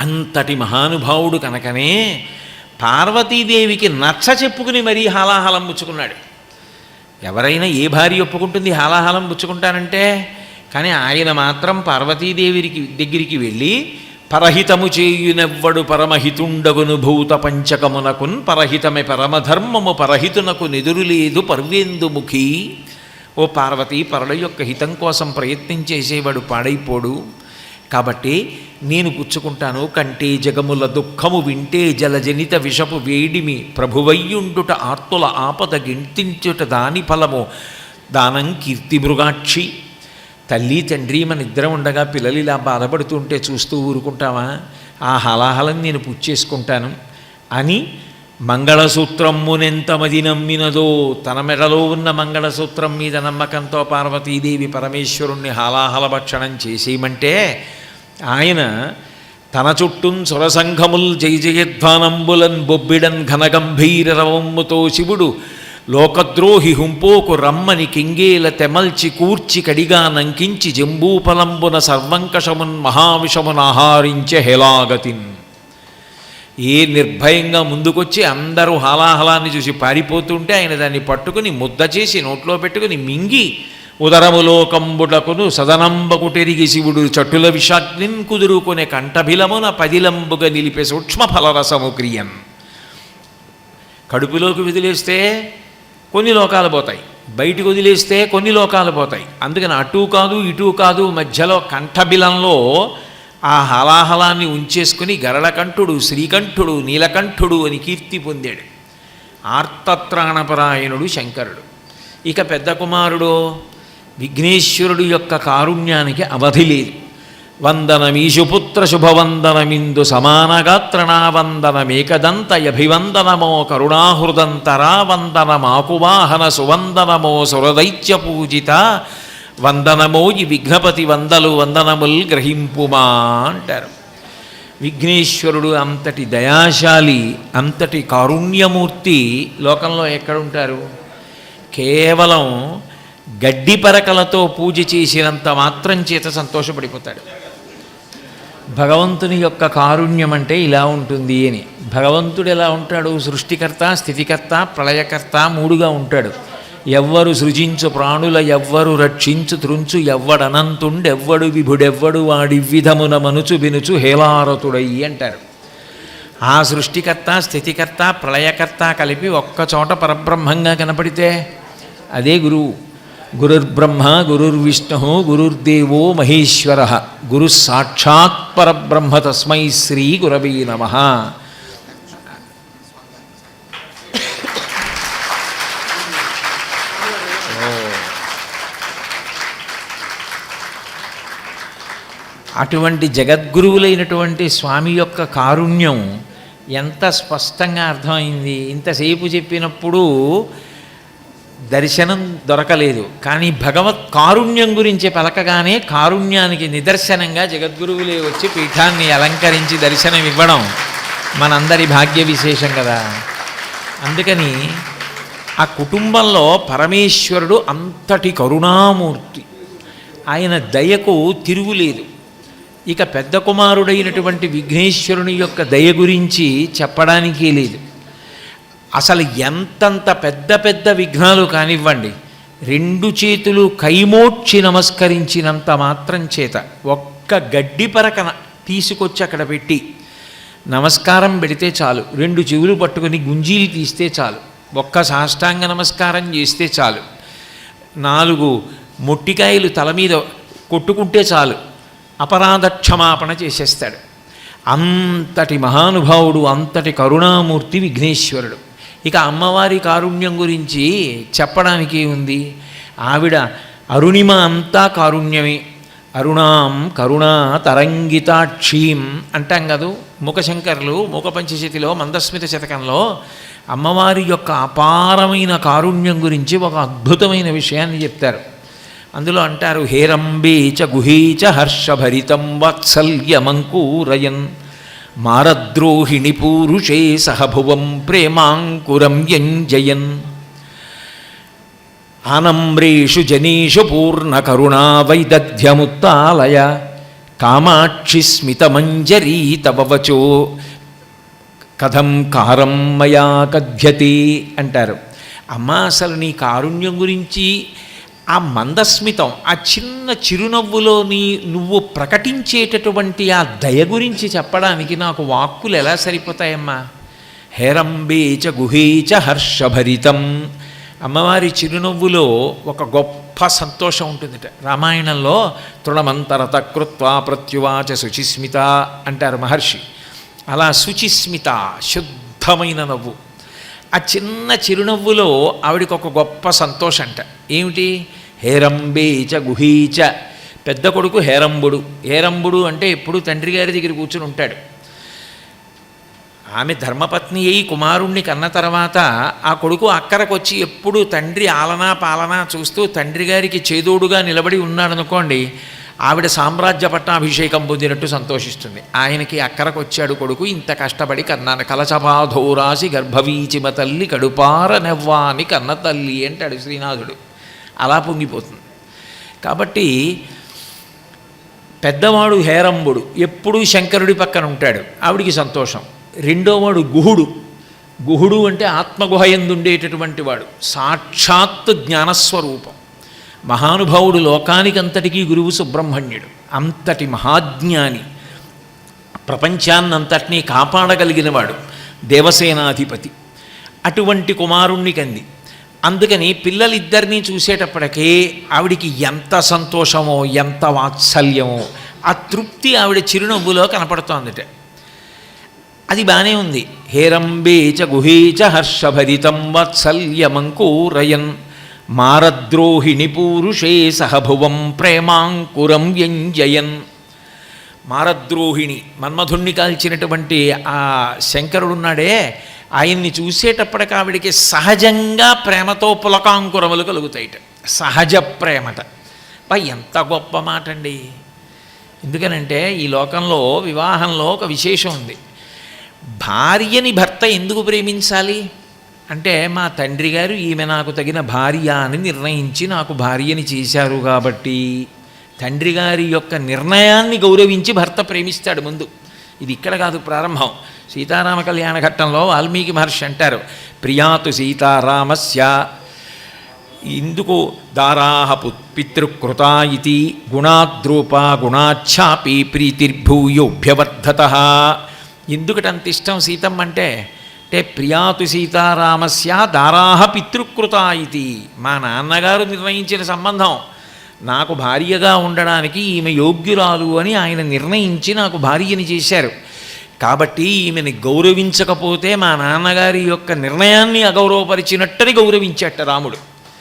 అంతటి మహానుభావుడు కనుకనే పార్వతీదేవికి నచ్చ చెప్పుకుని మరీ హాలాహలం పుచ్చుకున్నాడు. ఎవరైనా ఏ భార్య ఒప్పుకుంటుంది హాలాహలం పుచ్చుకుంటానంటే కానీ ఆయన మాత్రం పార్వతీదేవికి దగ్గరికి వెళ్ళి పరహితము చేయునెవ్వడు పరమహితుండగును భూత పంచకమునకున్ పరహితమే పరమధర్మము పరహితునకు నిదురులేదు పర్వేందుముఖి. ఓ పార్వతి పరుల యొక్క హితం కోసం ప్రయత్నం చేసేవాడు పాడైపోడు. కాబట్టి నేను పుచ్చుకుంటాను కంటే జగముల దుఃఖము వింటే జలజనిత విషపు వేడిమి ప్రభువయ్యుండుట ఆర్తుల ఆపద గింతించుట దాని ఫలము. దానం కీర్తి మృగాక్షి. తల్లి తండ్రి మన ఇద్దరం ఉండగా పిల్లలు ఇలా బాధపడుతుంటే చూస్తూ ఊరుకుంటావా? ఆ హలాహలం నేను పుచ్చేసుకుంటాను. అని మంగళసూత్రమ్మునెంతమది నమ్మినదో తన మెడలో ఉన్న మంగళసూత్రం మీద నమ్మకంతో పార్వతీదేవి పరమేశ్వరుణ్ణి హాలాహల భక్షణం చేసేయమంటే ఆయన తన చుట్టూ సురసంఘముల్ జయ జయధ్వానంబులన్ బొబ్బిడన్ ఘనగంభీరరవమ్ముతో శివుడు లోకద్రోహి హుంపోకు రమ్మని కింగేల తెమల్చి కూర్చి కడిగా నంకించి జంబూపలంబున సర్వంకషమున్ మహావిషమున్ ఆహారించే హెలాగతిన్ ఏ నిర్భయంగా ముందుకొచ్చి అందరూ హలాహలాన్ని చూసి పారిపోతుంటే ఆయన దాన్ని పట్టుకుని ముద్ద చేసి నోట్లో పెట్టుకుని మింగి ఉదరములోకంబుటకును సదనంబకుటెరిగి శివుడు చట్టుల విషాగ్నిన్ కుదురుకునే కంఠభిలమున పదిలంబుగా నిలిపే సూక్ష్మ ఫలరసము క్రియన్ కడుపులోకి వదిలేస్తే కొన్ని లోకాలు పోతాయి. బయటికి వదిలేస్తే కొన్ని లోకాలు పోతాయి. అందుకని అటు కాదు ఇటు కాదు మధ్యలో కంఠబిలంలో ఆ హలాహలాన్ని ఉంచేసుకుని గరళకంఠుడు శ్రీకంఠుడు నీలకంఠుడు అని కీర్తి పొందాడు. ఆర్తత్రాణపరాయణుడు శంకరుడు. ఇక పెద్ద కుమారుడు విఘ్నేశ్వరుడు యొక్క కారుణ్యానికి అవధి లేదు. వందనమీశుపుత్ర శుభవందనమిందు సమానగాత్రణా వందనమేకదంత అభివందనమో కరుణాహృదంతరా వందనమాకువాహన సువందనమో సురదైత్య పూజిత వందనమో ఈ విఘ్నపతి వందలు వందనముల్ గ్రహింపుమా అంటారు. విఘ్నేశ్వరుడు అంతటి దయాశాలి అంతటి కారుణ్యమూర్తి లోకంలో ఎక్కడుంటారు? కేవలం గడ్డి పరకలతో పూజ చేసినంత మాత్రం చేత సంతోషపడిపోతాడు. భగవంతుని యొక్క కారుణ్యం అంటే ఇలా ఉంటుంది అని. భగవంతుడు ఎలా ఉంటాడు? సృష్టికర్త స్థితికర్త ప్రళయకర్త మూడుగా ఉంటాడు. ఎవ్వరు సృజించు ప్రాణుల ఎవ్వరు రక్షించు త్రుంచు ఎవ్వడనంతుండెవ్వడు విభుడెవ్వడు వాడి విధమున మనుచు వినుచు హేలారతుడయ్యి అంటారు. ఆ సృష్టికర్త స్థితికర్త ప్రళయకర్త కలిపి ఒక్కచోట పరబ్రహ్మంగా కనపడితే అదే గురువు. గురుర్బ్రహ్మ గురుర్విష్ణు గురుర్దేవో మహేశ్వర. గురు సాక్షాత్ పరబ్రహ్మ తస్మై శ్రీ గురవీ నమ. అటువంటి జగద్గురువులైనటువంటి స్వామి యొక్క కారుణ్యం ఎంత స్పష్టంగా అర్థమైంది. ఇంతసేపు చెప్పినప్పుడు దర్శనం దొరకలేదు. కానీ భగవత్ కారుణ్యం గురించి పలకగానే కారుణ్యానికి నిదర్శనంగా జగద్గురువులే వచ్చి పీఠాన్ని అలంకరించి దర్శనం ఇవ్వడం మనందరి భాగ్య విశేషం కదా. అందుకని ఆ కుటుంబంలో పరమేశ్వరుడు అంతటి కరుణామూర్తి. ఆయన దయకు తిరుగులేదు. ఇక పెద్ద కుమారుడైనటువంటి విఘ్నేశ్వరుని యొక్క దయ గురించి చెప్పడానికి లేదు. అసలు ఎంతంత పెద్ద పెద్ద విఘ్నాలు కానివ్వండి రెండు చేతులు కైమోడ్చి నమస్కరించినంత మాత్రం చేత ఒక్క గడ్డి పరకన తీసుకొచ్చి అక్కడ పెట్టి నమస్కారం పెడితే చాలు రెండు చెవులు పట్టుకొని గుంజీలు తీస్తే చాలు ఒక్క సాష్టాంగ నమస్కారం చేస్తే చాలు నాలుగు మొట్టికాయలు తల మీద కొట్టుకుంటే చాలు అపరాధ క్షమాపణ చేసేస్తాడు. అంతటి మహానుభావుడు అంతటి కరుణామూర్తి విఘ్నేశ్వరుడు. ఇక అమ్మవారి కారుణ్యం గురించి చెప్పడానికి ఉంది. ఆవిడ అరుణిమ అంతా కారుణ్యమే. అరుణాం కరుణా తరంగితాక్షీం అంటాం కదూ? ముఖశంకర్లు ముఖపంచశతిలో మందస్మిత శతకంలో అమ్మవారి యొక్క అపారమైన కారుణ్యం గురించి ఒక అద్భుతమైన విషయాన్ని చెప్తారు. అందులో అంటారు హేరంబీచ గుహీచ హర్షభరితం వాత్సల్యమంకూరయన్ మారద్రోహిణి పూరుషే సహభువం ప్రేమాంకురం యంజయన్. ఆనమ్రేషు జనీషు పూర్ణకరుణా వైదగ్ధ్యముత్తాలయ కామాక్షి స్మితమంజరీ తవ వచో. కథం కారం మయా కథ్యతే అంటారు. అమ్మ అసలు నీ కారుణ్యం గురించి ఆ మందస్మితం ఆ చిన్న చిరునవ్వులోని నువ్వు ప్రకటించేటటువంటి ఆ దయ గురించి చెప్పడానికి నాకు వాక్కులు ఎలా సరిపోతాయమ్మా? హేరంబేచ గుహేచ హర్షభరితం. అమ్మవారి చిరునవ్వులో ఒక గొప్ప సంతోషం ఉంటుందిట. రామాయణంలో తృణమంతరత కృత్వా ప్రత్యువాచ శుచిస్మిత అంటారు మహర్షి. అలా శుచిస్మిత శుద్ధమైన నవ్వు. ఆ చిన్న చిరునవ్వులో ఆవిడికి ఒక గొప్ప సంతోషం అంట ఏమిటి హేరంబేచ గుహీచ పెద్ద కొడుకు హేరంబుడు. హేరంబుడు అంటే ఎప్పుడు తండ్రి గారి దగ్గర కూర్చుని ఉంటాడు. ఆమె ధర్మపత్ని అయి కుమారుణ్ణి కన్న తర్వాత ఆ కొడుకు అక్కరకొచ్చి ఎప్పుడు తండ్రి ఆలనా పాలనా చూస్తూ తండ్రి గారికి చేదోడుగా నిలబడి ఉన్నాడనుకోండి ఆవిడ సామ్రాజ్య పట్టాభిషేకం పొందినట్టు సంతోషిస్తుంది. ఆయనకి అక్కరకు వచ్చాడు కొడుకు ఇంత కష్టపడి కన్నాను. కలచబాధోరాసి గర్భవీచిమ తల్లి కడుపార నెవ్వాని కన్న తల్లి అంటాడు శ్రీనాథుడు. అలా పొంగిపోతుంది. కాబట్టి పెద్దవాడు హేరంబుడు ఎప్పుడూ శంకరుడి పక్కన ఉంటాడు. ఆవిడికి సంతోషం. రెండోవాడు గుహుడు. గుహుడు అంటే ఆత్మగుహ ఎందుండేటటువంటి వాడు. సాక్షాత్ జ్ఞానస్వరూపం. మహానుభావుడు లోకానికంతటికీ గురువు సుబ్రహ్మణ్యుడు. అంతటి మహాజ్ఞాని. ప్రపంచాన్నంతటినీ కాపాడగలిగినవాడు దేవసేనాధిపతి. అటువంటి కుమారుణ్ణి కంది. అందుకని పిల్లలిద్దరినీ చూసేటప్పటికే ఆవిడికి ఎంత సంతోషమో ఎంత వాత్సల్యమో ఆ తృప్తి ఆవిడ చిరునవ్వులో కనపడుతోందిట. అది బాగానే ఉంది. హేరంబేచ చ హర్షభరితం వాత్సల్యమంకూరయన్. మారద్రోహిణి పూరుషే సహభువం ప్రేమాంకురం వ్యంజయన్ మారద్రోహిణి మన్మధుణ్ణి కాల్చినటువంటి ఆ శంకరుడున్నాడే ఆయన్ని చూసేటప్పటికి ఆవిడికి సహజంగా ప్రేమతో పులకాంకురములు కలుగుతాయిట. సహజ ప్రేమట. బా ఎంత గొప్ప మాట అండి ఎందుకనంటే ఈ లోకంలో వివాహంలో ఒక విశేషం ఉంది. భార్యని భర్త ఎందుకు ప్రేమించాలి? అంటే మా తండ్రి గారు ఈమె నాకు తగిన భార్య అని నిర్ణయించి నాకు భార్యని చేశారు కాబట్టి తండ్రి గారి యొక్క నిర్ణయాన్ని గౌరవించి భర్త ప్రేమిస్తాడు ముందు. ఇది ఇక్కడ కాదు ప్రారంభం. సీతారామ కళ్యాణ ఘట్టంలో వాల్మీకి మహర్షి అంటారు ప్రియాతు సీతారామస్య ఇందుకు దారాహ పు పితృకృత ఇది గుణాద్రూప గుణాఛాపి ప్రీతిర్భూయోభ్యవర్ధత. ఎందుకటంత ఇష్టం సీతమ్మంటే అంటే అంటే ప్రియాతు సీతారామస్య దారాహ పితృకృత ఇది. మా నాన్నగారు నిర్ణయించిన సంబంధం. నాకు భార్యగా ఉండడానికి ఈమె యోగ్యురాలు అని ఆయన నిర్ణయించి నాకు భార్యని చేశారు. కాబట్టి ఈమెని గౌరవించకపోతే మా నాన్నగారి యొక్క నిర్ణయాన్ని అగౌరవపరిచినట్టని గౌరవించట రాముడు.